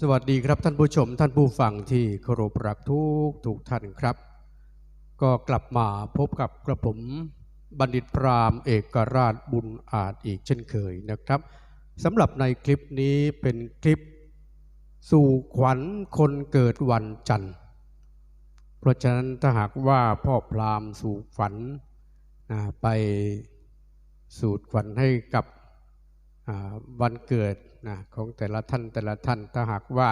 สวัสดีครับท่านผู้ชมท่านผู้ฟังที่เคารพรักทุกทุกท่านครับ ก็กลับมาพบกับกระผมบัณฑิตพราหมณ์เอกราชบุญอาจอีกเช่นเคยนะครับสำหรับในคลิปนี้เป็นคลิป สู่ขวัญคนเกิดวันจันทร์ เพราะฉะนั้นถ้าหากว่าพ่อพราหมณ์สู่ฝันไปสูดขวัญให้กับ วันเกิดนะของแต่ละท่านแต่ละท่านถ้าหากว่า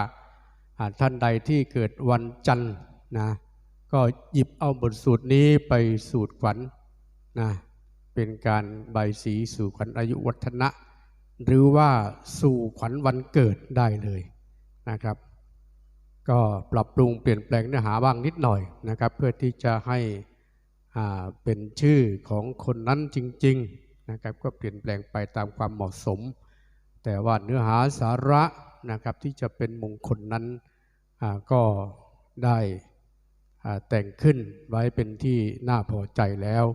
อ่าท่านใดที่เกิดวันจันทร์นะก็หยิบเอาบทสูตรนี้ไปสูดขวัญนะเป็นการใบสีสู่ขวัญอายุวัฒนะ หรือว่าสู่ขวัญวันเกิดได้เลยนะครับ ก็ปรับปรุงเปลี่ยนแปลงเนื้อหาบ้างนิดหน่อยนะครับ เพื่อที่จะให้อ่าเป็นชื่อของคนนั้นจริง ๆ นะครับก็เปลี่ยนแปลงไปตามความเหมาะสม แต่ว่าเนื้อหาสาระนะครับที่จะเป็นมงคลนั้นก็ได้แต่งขึ้นไว้เป็นที่น่าพอใจแล้ว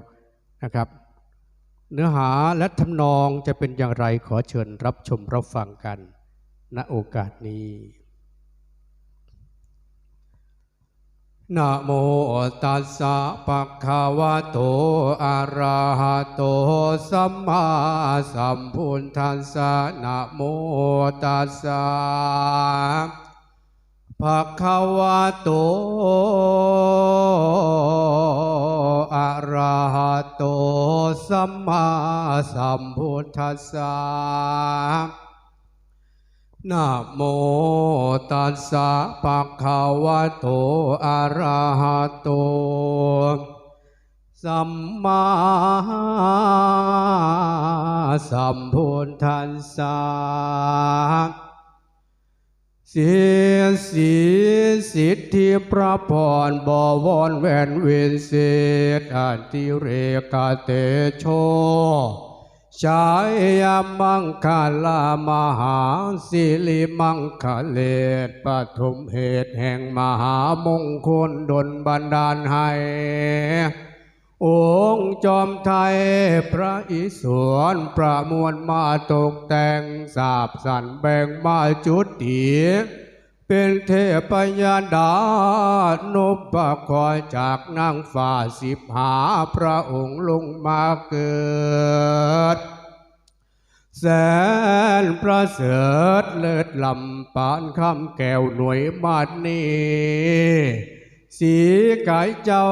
นะครับ เนื้อหาและทำนองจะเป็นอย่างไรขอเชิญรับชมรับฟังกันณโอกาสนี้ นะโมตัสสะปะคะวะโต อะระหะโต สัมมาสัมพุทธัสสะนะโมตัสสะภะคะวะโต อะระหะโต สัมมาสัมพุทธัสสะ นะโมตัสสะปะคะวะโตอะระหะโต สัมมาสัมพุทธัสสะเสียสีสิทธิพระพรบวรแวนเวนเศษอันติเรกาเตโช ชายามังคลามหาสิริมังคเลศปฐมเหตุแห่งมหามงคลดลบันดาลให้องค์จอมไทยพระอิศวรประมวลมาตกแต่งสาบสันแบ่งมาจุดตี เป็นเทพยดา นบคอยจากนางฟ้าสิบหาพระองค์ลงมาเกิด แสนประเสริฐเลิศลำปานคำแก้วหน่วยมาดนี้สีกายเจ้า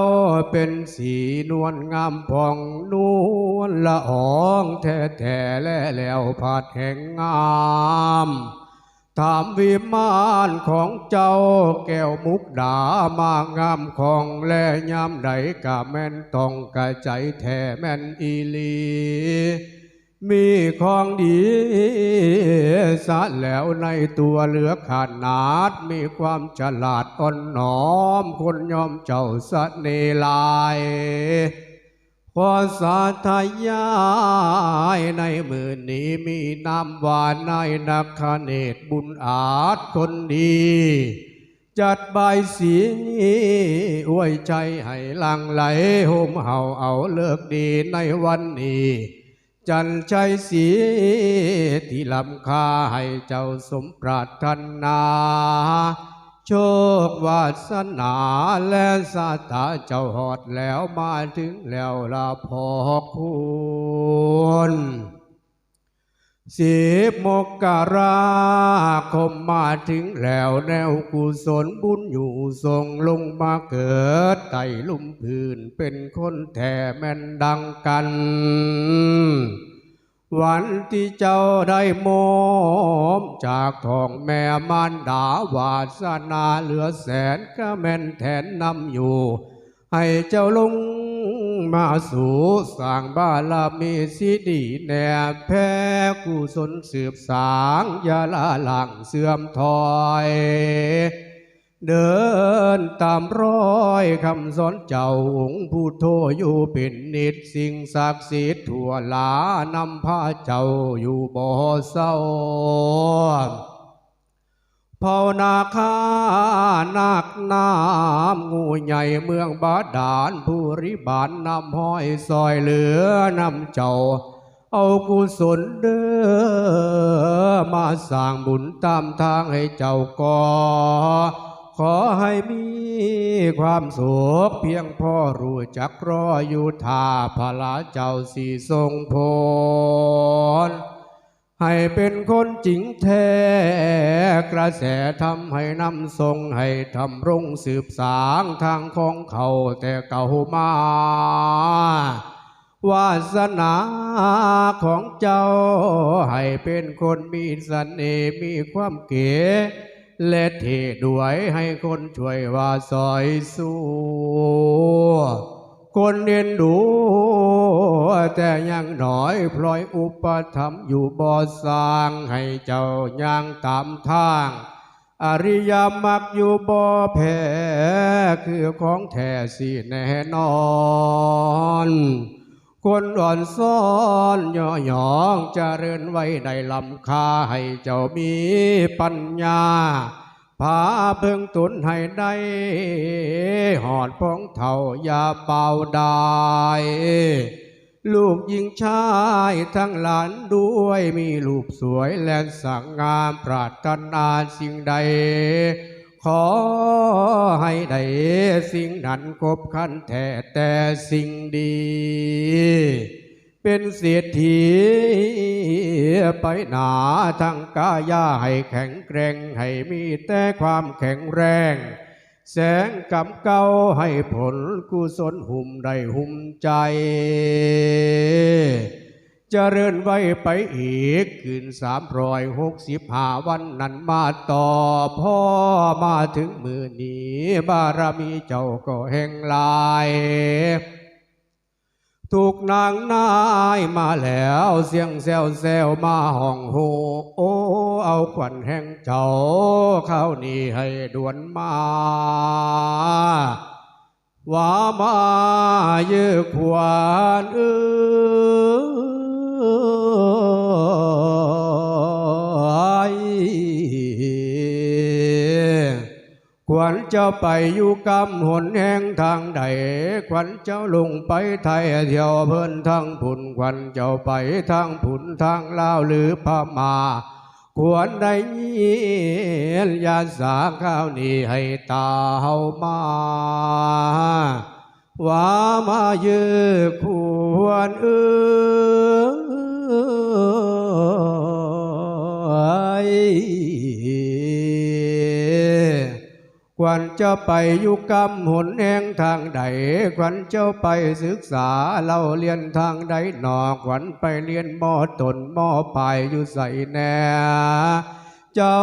เป็นสีนวลงามผ่องนวลละอองแท้แท้และแล้วผาดแห่งงาม ถามวิมานของเจ้าแก้วมุกดามางามของแลยามใดกะแม่นต้องกะใจแท้แม่นอีลีมีของดีสะแล้วในตัวเหลือขาดนาด มีความฉลาดอ่อนน้อม คนยอมเจ้าสะเนลาย พอสาธยายในมือนี้มีนามวานในายนักขเนตบุญอาจคนดี จัดใบสีอวยใจให้ลังไหลโฮมเฮาเอาเลิกดีในวันนี้ จันใจสีที่ลำคาให้เจ้าสมปรารถนา โชควาสนาและสาตาเจ้าหอดแล้วมาถึงแล้วลาพอคุณสิบมกราคมมาถึงแล้วแนวกุศลบุญอยู่ทรงลงมาเกิดไต่ลุ่มพื้นเป็นคนแท่แม่นดังกัน วันที่เจ้าได้มอมจากทองแม่มารดาวาสนาเหลือแสนก็แม่นแทนนำอยู่ ให้เจ้าลงมาสู่สร้างบารมีสิดีแน่แพ้กุศลสืบสางยาละหลังเสื่อมถอย เดินตามรอยคำสอนเจ้าองค์ผู้โทอยู่เป็นนิดสิ่งศักดิ์สิทธิ์ทั่วลานำพาเจ้าอยู่บ่อเศร้าภาวนาคานักน้ำงูใหญ่เมืองบาดาลผู้ริบาลนำห้อยซอยเหลือนำเจ้า เอากุศลเด้อมาสร้างบุญตามทางให้เจ้าก่อ ขอให้มีความสุขเพียงพ่อรู้จักรออยู่ท่าพระเจ้าสีทรงพรให้เป็นคนจริงแท้กระแสทำให้นำทรงให้ทำรุ่งสืบสางทางของเขาแต่เก่ามาวาสนาของเจ้าให้เป็นคนมีเสน่ห์มีความเก๋ และเทด้วยให้คนช่วยว่าซอยสู้คนเรียนดู แต่ยังหน่อยพลอยอุปธรรมอยู่บ่อสร้างให้เจ้าย่างตามทาง อริยมรรคอยู่บ่อแพ้คือของแท้สิแน่นอน คนอ่อนซ้อนย่อหยองจะเริญไว้ในลำคาให้เจ้ามีปัญญาพาเพิ่งตุนให้ได้หอดพองเท่าอย่าเป่าได้ ลูกยิงชายทั้งหลานด้วยมีรูปสวยและสังงามปรารถนาสิ่งใด ขอให้ได้สิ่งนั้นครบคันแท้แต่สิ่งดี เป็นเศรษฐีไปหนาทั้งกายาให้แข็งแกร่งให้มีแต่ความแข็งแรง แสงกำเก้าให้ผลกุศลหุ่มได้หุ่มใจ จเริญไว้ไปอีกคืนสามรอยหกสิบห้าวันนั้นมาต่อพ่อมาถึงมือนี้บารมีเจ้าก็แห่งลายถูกนางนายมาแล้วเสียงแซวแซวมาห้องโหโอเอาขวัญแห่งเจ้าเข้านี่ให้ด่วนมาว่ามาเยือขวานเอ้ย วัญเจ้าไปอยู่กำหนแห่งทางใดขวัญเจ้าลงไปไทยเที่ยวเพิ่นทางผุนขวัญเจ้าไปทางผุนทางลาวหรือพม่าควรได้ยินยาสาข้าวนี้ให้ตาเฮามาว่ามาเยือควรเอ้ ควันเจ้าไปอยู่กำหนแห่งทางใดควันเจ้าไปศึกษาเล่าเรียนทางใดหนอควันไปเรียนมอตนมอปลายอยู่ใส่แน่เจ้า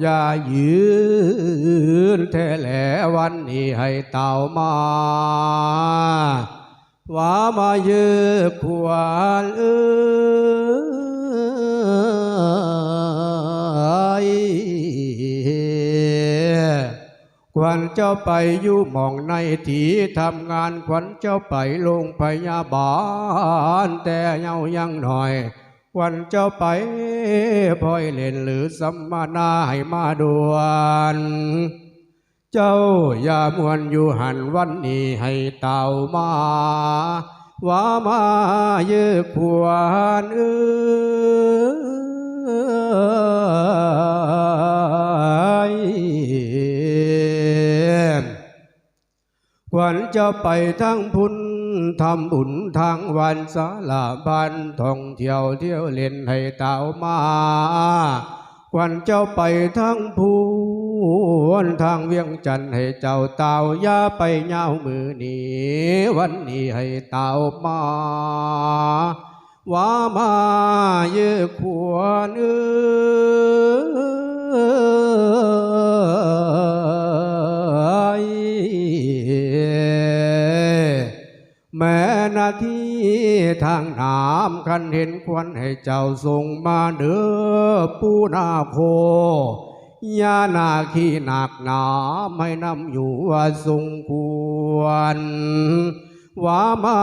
อย่ายืนแท้แหลวันนี้ให้เต่ามาว่ามาเยือควรเอ้ ขวัญเจ้าไปอยู่หมองในที่ทำงานขวัญเจ้าไปโรงพยาบาล แต่เยายังหน่อยขวัญเจ้าไปพลอยเล่นหรือสัมมนาให้มาด่วนเจ้าอย่ามวนอยู่หันวันนี้ให้เต่ามาว่ามาเยือควรเอ้ วัญจะไปทั้งพุนทำบุญทางวันสาลาบันท่องเที่ยวเที่ยวเล่นให้เต่ามาวัญเจ้าไปทั้งพูนทางเวียงจันทร์ให้เจ้าเต่าอย่าไปเงามือนี้วันนี้ให้เต่ามาว่ามาเยือควรเอ้ ทางน้ำคันเห็นควันให้เจ้าส่งมาเด้อปูนาโคยานาขีหนักหนาไม่นำอยู่ว่าสงควรว่ามา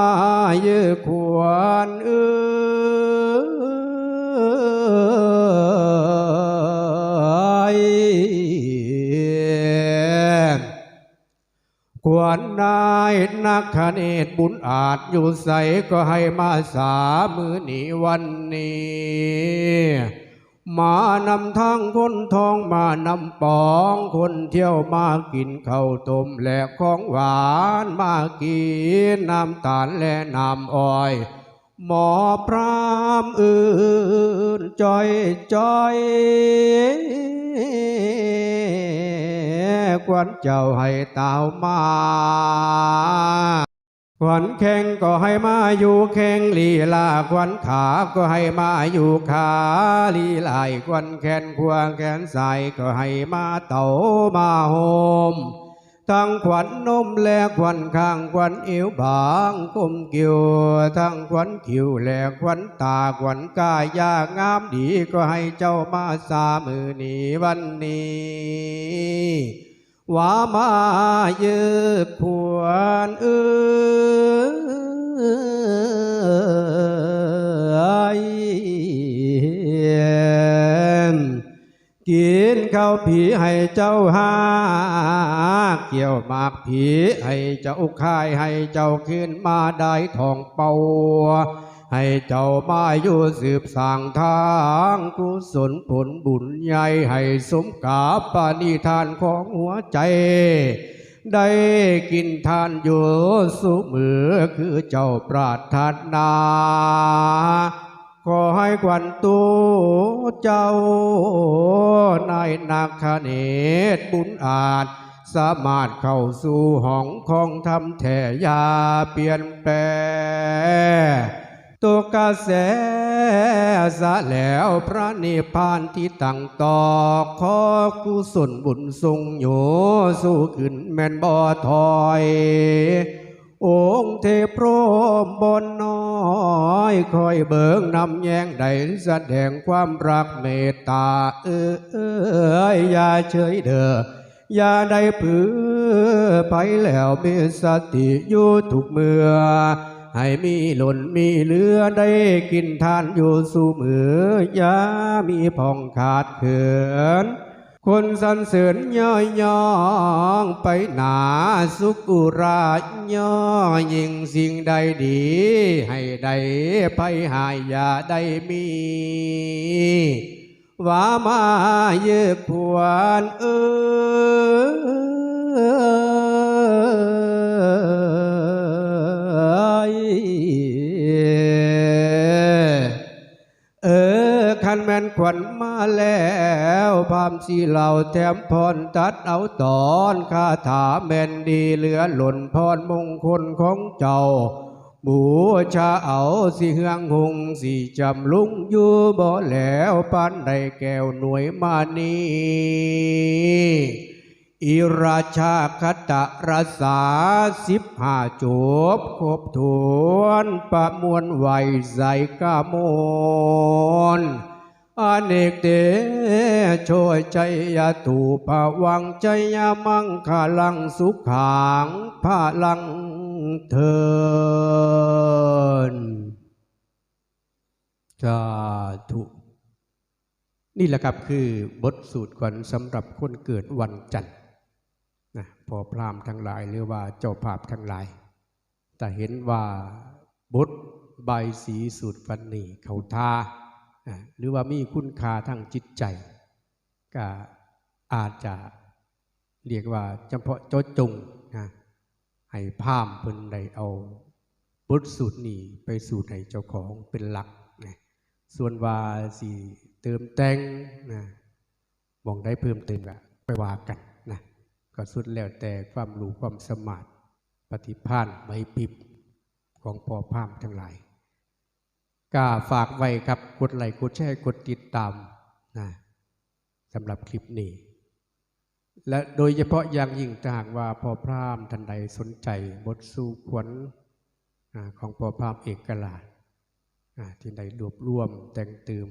เยอะควรเออ วรนายนักขเนตบุญอาจอยู่ใสก็ให้มาสามือนีวันนี้มานำทางคนทองมานำปองคนเที่ยวมากินข้าวต้มและของหวานมากินน้ำตาลและน้ำอ้อย หมอพรามอื่นจอยจอย ควันเจ้าให้เต่ามาขวัญแข่งก็ให้มาอยู่แข่งลีลาขวัญขาก็ให้มาอยู่ขาลีลายขวัญแขนขวางแขนใส่ก็ให้มาเต่ามาโฮมทั้งขวัญนมและขวัญข้างขวัญเอวบางก้มเกี่ยวทั้งขวัญคิ้วและขวัญตาขวัญกายยากงามดีก็ให้เจ้ามาสามือนี้วันนี้ ว่ามาเยืบพวนเอ้ยกินข้าวผีให้เจ้าหาเกี่ยวมากผีให้เจ้าคายให้เจ้าขึ้นมาได้ทองเป่า ให้เจ้ามาอยู่สืบสร้างทางกุศลผลบุญใหญ่ให้สมกับปาณิธานของหัวใจ ได้กินทานอยู่สุมือคือเจ้าปราถนาขอให้ควันตูเจ้านายนาคเนตบุญอาจ สามารถเข้าสู่ห้องของทำแท่ยาเปลี่ยนแปลง ตัวกระแสสะแล้วพระนิพพานที่ตั้งต่อขอกุศลบุญทรงอยู่สู้ขึ้นแม่นบ่อถอย องค์เทพรมบนน้อยคอยเบิงนำแยงได้แสดงความรักเมตตา เออเอยอย่าเฉยเด้ออย่าได้ผือไปแล้วมีสติอยู่ทุกเมื่อ ให้มีหล่นมีเหลือได้กินทานอยู่สู่มือย่ามีผ่องขาดเขินคนสันเสริญย่อยย่องไปหนาสุกุราย่อยิ่งสิ่งใดดี ให้ได้ไปหายอย่าได้มีว่ามาเยือกพวนเอย นแม่นขวัญมาแล้วพามสีเหล่าแถมพรตัดเอาตอนคาถาแม่นดีเหลือหล่นพรมงคลของเจ้าบูชาเอาสิเฮืองหงสิจำลุงอยู่บ่แล้วปานใดแก้วหน่วยมานีอิราชาคตะรักษาสิบห้าจบครบทวนประมวลไหวใส่กามน อเนกเตช่วยใจยาตูปะวังใจยามังคาลังสุขังพาลังเทินสาธุนี่แหละครับคือบทสูตรขวัญสำหรับคนเกิดวันจันทร์นะพอพรามทั้งหลายหรือว่าเจ้าภาพทั้งหลาย แต่เห็นว่าบทใบสีสูตรฟันนี่เขาทา หรือว่ามีคุณค่าทางจิตใจ ก็อาจจะเรียกว่าเฉพาะเจ้าจงนะให้พามเพิ่นได้เอาบทสูตรนี้ไปสูตรให้เจ้าของเป็นหลักนะส่วนว่าสีเติมแต่งนะมองได้เพิ่มเติมก็ไปว่ากันนะก็สุดแล้วแต่ความรู้ความสมารถปฏิภาณไม่ปิบของพ่อพามทั้งหลาย ก็ฝากไว้ครับกดไลค์กดแชร์กดติดตามนะสำหรับคลิปนี้ และโดยเฉพาะอย่างยิ่งถ้าหากว่าพอพรามท่านใดสนใจบทสู่ขวัญของพอพรามเอกลาชที่ใดรวบรวมแต่งเติม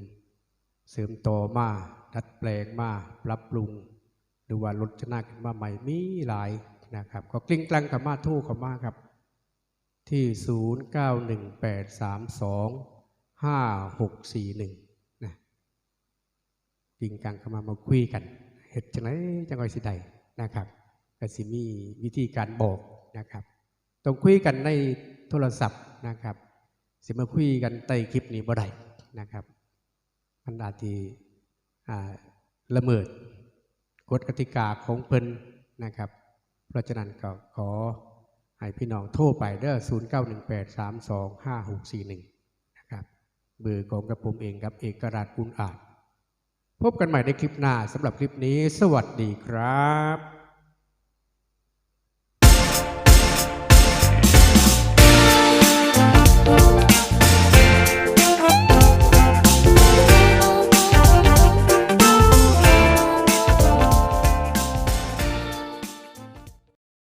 เสริมต่อมาดัดแปลงมาปรับปรุง หรือว่าลดชนะขึ้นมาใหม่มีหลายนะครับ ก็กลิ้งกลังกับมาทู่เข้ามาครับ ที่ 0918325641นะกิ่งกังเข้ามามาคุยกันเห็ดจังไรจังไรสิใดนะครับกสิมีวิธีการบอกนะครับ ต้องคุยกันในโทรศัพท์นะครับ สิมาคุยกันใต้คลิปนี้บ่ได้นะครับมันอาจจะละเมิดกฎกติกาของเพิ่นนะครับ เพราะฉะนั้นก็ขอให้พี่น้องโทรไปเด้อ0918325641นะครับ เบอร์ของกระผมเองครับเอกราชกุลอาจ พบกันใหม่ในคลิปหน้าสำหรับคลิปนี้ สวัสดีครับ